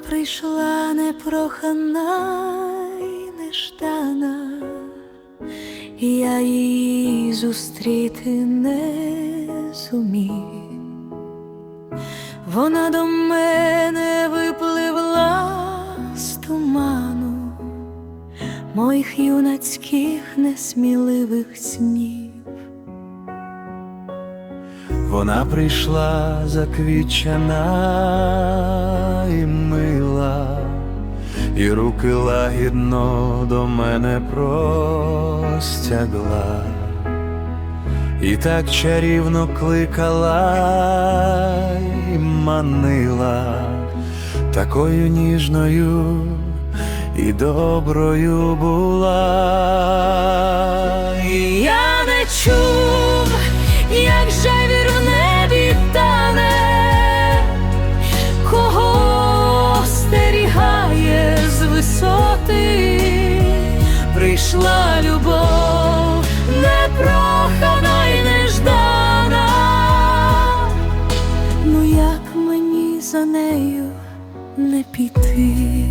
прийшла непрохана й неждана, я її зустріти не зумів. Вона до мене випливла з туману моїх юнацьких несміливих снів. Вона прийшла заквічена і руки лагідно до мене простягла, і так чарівно кликала і манила, такою ніжною і доброю була. І Я не чув, прийшла любов, непрохана й неждана. Ну як мені за нею не піти?